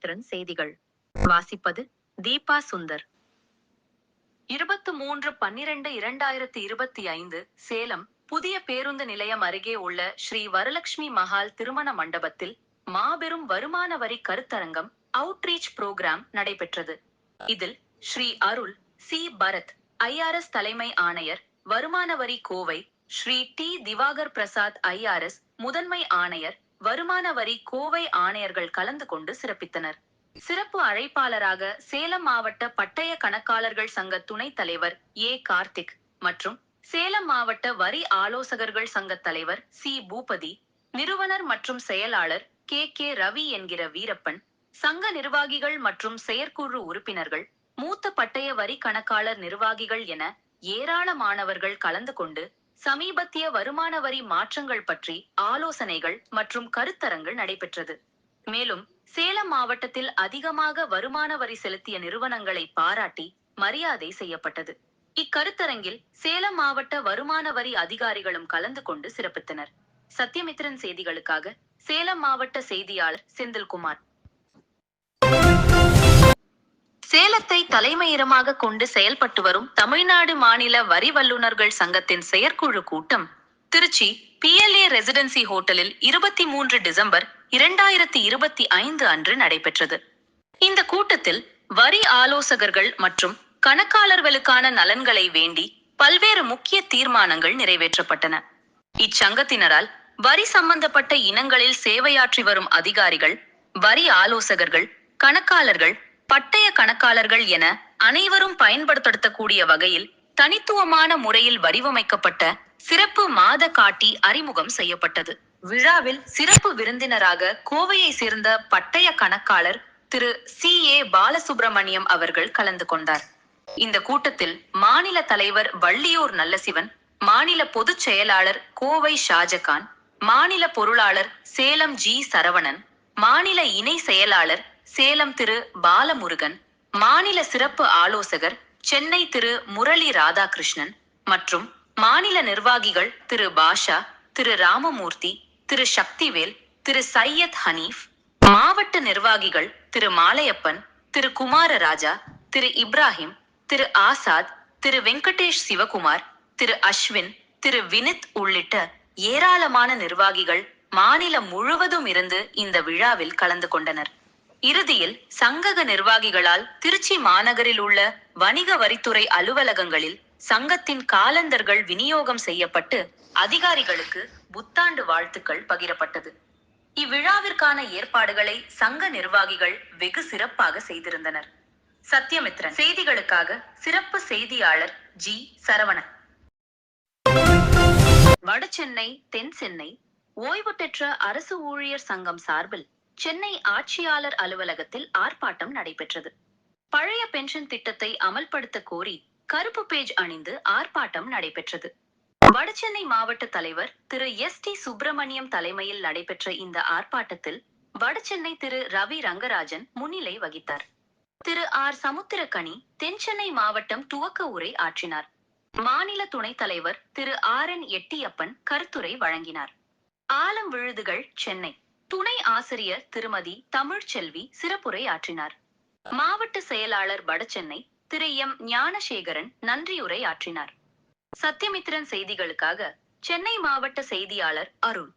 சத்தியமித்திரன் செய்திகள். வாசிப்பது தீபா சுந்தர். இருபத்து மூன்று பன்னிரண்டு இரண்டாயிரத்தி இருபத்தி ஐந்து சேலம் புதிய பேருந்து நிலையம் அருகே உள்ள ஸ்ரீ வரலட்சுமி மஹால் திருமண மண்டபத்தில் மாபெரும் வருமான வரி கருத்தரங்கம் அவுட்ரீச் புரோகிராம் நடைபெற்றது. இதில் ஸ்ரீ அருள் சி பரத் ஐஆர்எஸ் தலைமை ஆணையர் வருமான வரி கோவை ஸ்ரீ டி திவாகர் பிரசாத் ஐஆர்எஸ் முதன்மை ஆணையர் வருமான வரி கோவை ஆணையர்கள் கலந்து கொண்டு சிறப்பித்தனர். சிறப்பு அழைப்பாளராக சேலம் மாவட்ட பட்டய கணக்காளர்கள் சங்க துணைத் தலைவர் ஏ கார்த்திக் மற்றும் சேலம் மாவட்ட வரி ஆலோசகர்கள் சங்க தலைவர் சி பூபதி நிறுவனர் மற்றும் செயலாளர் கே கே ரவி என்கிற வீரப்பன் சங்க நிர்வாகிகள் மற்றும் செயற்குழு உறுப்பினர்கள் மூத்த பட்டய வரி கணக்காளர் நிர்வாகிகள் என ஏராளமானவர்கள் கலந்து கொண்டு சமீபத்திய வருமான வரி மாற்றங்கள் பற்றி ஆலோசனைகள் மற்றும் கருத்தரங்கள் நடைபெற்றது. மேலும் சேலம் மாவட்டத்தில் அதிகமாக வருமான வரி செலுத்திய நிறுவனங்களை பாராட்டி மரியாதை செய்யப்பட்டது. இக்கருத்தரங்கில் சேலம் மாவட்ட வருமான வரி அதிகாரிகளும் கலந்து கொண்டு சிறப்பித்தனர். சத்யமித்ரன் செய்திகளுக்காக சேலம் மாவட்ட செய்தியாளர் செந்தில்குமார். சேலத்தை தலைமையிடமாக கொண்டு செயல்பட்டு வரும் தமிழ்நாடு மாநில வரி வல்லுநர்கள் சங்கத்தின் செயற்குழு கூட்டம். திருச்சி பிஎல்ஏ ரெசிடென்சி ஹோட்டலில் இருபத்தி மூன்று டிசம்பர் இரண்டாயிரத்தி இருபத்தி ஐந்து அன்று நடைபெற்றது. இந்த கூட்டத்தில் வரி ஆலோசகர்கள் மற்றும் கணக்காளர்களுக்கான நலன்களை வேண்டி பல்வேறு முக்கிய தீர்மானங்கள் நிறைவேற்றப்பட்டன. இச்சங்கத்தினரால் வரி சம்பந்தப்பட்ட இனங்களில் சேவையாற்றி வரும் அதிகாரிகள் வரி ஆலோசகர்கள் கணக்காளர்கள் பட்டய கணக்காளர்கள் என அனைவரும் பயன்படுத்தக்கூடிய வகையில் தனித்துவமான முறையில் வடிவமைக்கப்பட்ட சிறப்பு மாத காட்டி அறிமுகம் செய்யப்பட்டது. விழாவில் சிறப்பு விருந்தினராக கோவையை சேர்ந்த பட்டய கணக்காளர் திரு சி. ஏ. பாலசுப்ரமணியம் அவர்கள் கலந்து கொண்டார். இந்த கூட்டத்தில் மாநில தலைவர் வள்ளியூர் நல்லசிவன் மாநில பொதுச் செயலாளர் கோவை ஷாஜகான் மாநில பொருளாளர் சேலம் ஜி. சரவணன் மாநில இணை செயலாளர் சேலம் திரு பாலமுருகன் மாநில சிறப்பு ஆலோசகர் சென்னை திரு முரளி ராதாகிருஷ்ணன் மற்றும் மாநில நிர்வாகிகள் திரு பாஷா திரு ராமமூர்த்தி திரு சக்திவேல் திரு சையத் ஹனீஃப் மாவட்ட நிர்வாகிகள் திரு மாலையப்பன் திரு குமாரராஜா திரு இப்ராஹிம் திரு ஆசாத் திரு வெங்கடேஷ் சிவகுமார் திரு அஸ்வின் திரு வினித் உள்ளிட்ட ஏராளமான நிர்வாகிகள் மாநிலம் முழுவதும் இருந்து இந்த விழாவில் கலந்து கொண்டனர். இறுதியில் சங்கக நிர்வாகிகளால் திருச்சி மாநகரில் உள்ள வணிக வரித்துறை அலுவலகங்களில் சங்கத்தின் காலந்தர்கள் விநியோகம் செய்யப்பட்டு அதிகாரிகளுக்கு புத்தாண்டு வாழ்த்துக்கள் பகிரப்பட்டது. இவ்விழாவிற்கான ஏற்பாடுகளை சங்க நிர்வாகிகள் வெகு சிறப்பாக செய்திருந்தனர். சத்யமித்ரன் செய்திகளுக்காக சிறப்பு செய்தியாளர் ஜி. சரவணன். வடசென்னை தென் சென்னை ஓய்வு பெற்ற அரசு ஊழியர் சங்கம் சார்பில் சென்னை ஆட்சியாளர் அலுவலகத்தில் ஆர்ப்பாட்டம் நடைபெற்றது. பழைய பென்ஷன் திட்டத்தை அமல்படுத்த கோரி கருப்பு பேஜ் அணிந்து ஆர்ப்பாட்டம் நடைபெற்றது. வடசென்னை மாவட்ட தலைவர் திரு எஸ் டி சுப்பிரமணியம் தலைமையில் நடைபெற்ற இந்த ஆர்ப்பாட்டத்தில் வடசென்னை திரு ரவி ரங்கராஜன் முன்னிலை வகித்தார். திரு ஆர் சமுத்திரக்கனி தென் சென்னை மாவட்டம் துவக்க உரை ஆற்றினார். மாநில துணைத் தலைவர் திரு ஆர் என் எட்டியப்பன் கருத்துரை வழங்கினார். ஆலம் விழுதுகள் சென்னை. துணை ஆசிரியர் திருமதி தமிழ்ச்செல்வி சிறப்புரை ஆற்றினார் மாவட்ட செயலாளர் வடசென்னை திரு எம் ஞானசேகரன் நன்றியுரை ஆற்றினார் சத்தியமித்திரன் செய்திகளுக்காக சென்னை மாவட்ட செய்தியாளர் அருண்